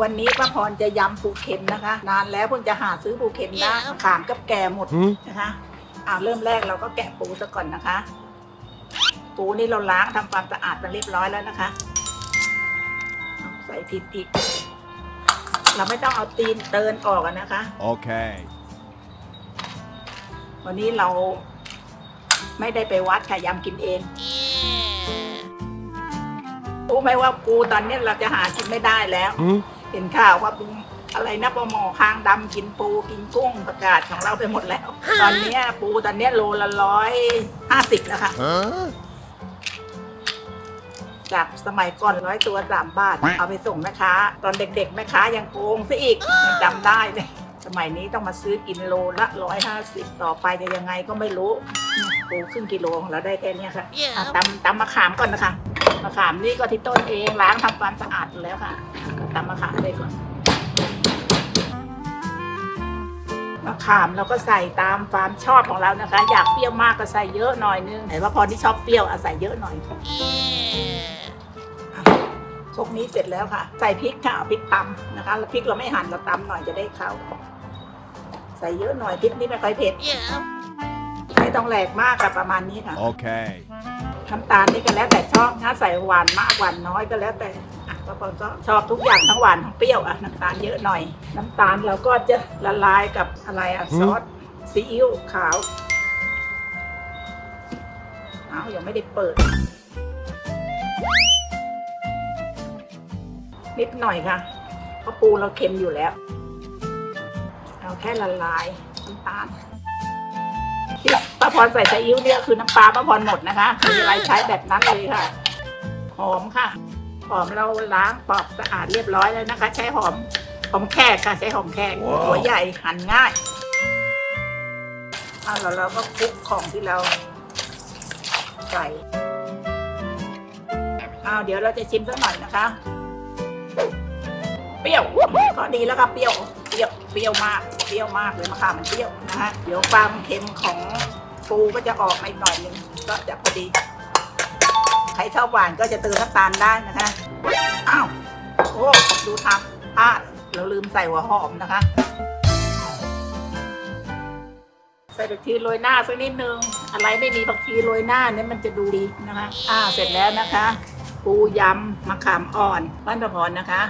วันนี้ป้าพรจะยำปูเข็มนะคะ นานแล้วเพิ่งจะหาซื้อปูเข็มได้มะขามกับแก่หมดหืมนะคะอ่าเริ่มแรกเราก็แกะปูซะก่อนนะคะ ปูนี่เราล้างทำความสะอาดมาเรียบร้อยแล้วนะคะเอาใส่พริกอีกเราไม่ต้องเอาตีนเตินออกอะนะคะ Okay. วันนี้เราไม่ได้ไปวัดค่ะยำกินเองรู้ไหมว่าปูตอนนี้เราจะหากินไม่ได้แล้ว หืมเห็นข่าวว่าปูอะไรนะปลาหมอคางดำกินปูกินกุ้งประกาศของเราไปหมดแล้ว ตอนเนี้ยปูตอนเนี้ยโลละร้อยห้าสิบแล้วค่ะ Huh? จากสมัยก่อนร้อยตัวสามบาท เอาไปส่งแม่ค้า ตอนเด็กๆ แม่ค้ายังโกงซะอีกยังจำได้เลยสมัยนี้ต้องมาซื้อกินโลละร้อยห้าสิบต่อไปจะยังไงก็ไม่รู้ปูครึ่งกิโลของเราได้แค่เนี้ยค่ะอะตำตำมะขามก่อนนะคะ มะขามนี่ก็ที่ต้นเองล้างทำความสะอาดแล้วค่ะก็ตำมะขามเลยก่อนมะขามเราก็ใส่ตามความชอบของเรานะคะ อยากเปรี้ยวมากก็ใส่เยอะหน่อยนึงไหนว่าพอที่ชอบเปรี้ยวอะใส่เยอะหน่อยครกนี้เสร็จแล้วค่ะ ใส่พริกค่ะพริกตำนะคะแล้วพริกเราไม่หั่นเราตำหน่อยจะได้เข้า ใส่เยอะหน่อยพริกนี่ไม่ค่อยเผ็ดไม่ต้องแหลกมากค่ะประมาณนี้ค่ะ Okay. น้ำตาลนี่ก็แล้วแต่ชอบถ้าใส่หวานมากหวานน้อยก็แล้วแต่อะป้าปอนก็ชอบทุกอย่างทั้งหวานทั้งเปรี้ยวอะน้ำตาลเยอะหน่อย น้ำตาลเราก็จะละลายกับอะไรอะหืมซอสซีอิ๊วขาวอ้าวยังไม่ได้เปิด นิดหน่อยค่ะเพราะปูเราเค็มอยู่แล้ว เอาแค่ละลายน้ำตาล ที่ป้าพรใส่ซีอิ๊วเนี่ยคือน้ำปลาป้าพรหมดนะคะมีอะไรใช้แบบนั้นเลยค่ะ หอมค่ะหอมเราล้างปอกสะอาดเรียบร้อยแล้วนะคะ ใช้หอมหอมแขกค่ะใช้หอมแขกว้าวหัวใหญ่หั่นง่ายเอาแล้วเราก็คลุกของที่เราใส่เอาเดี๋ยวเราจะชิมสักหน่อยนะคะ เปรี้ยวก็ดีแล้วค่ะเปรี้ยวเปรี้ยวเปรี้ยวมาก เปรี้ยวมากเลยมะขามมันเปรี้ยวนะฮะเดี๋ยวความเค็มของปูก็จะออกมาอีกหน่อยหนึงก็จะพอดี ใครชอบหวานก็จะเติมน้ำตาลได้นะคะอ้าวโอ้ดูทำพลาดเราลืมใส่หัวหอมนะคะ ใส่ผักชีโรยหน้าสักนิดนึง อะไรไม่มีผักชีโรยหน้าเนี่ยมันจะดูดีนะคะอ่าเสร็จแล้วนะคะ ปูยำมะขามอ่อนบ้านประพรนะคะ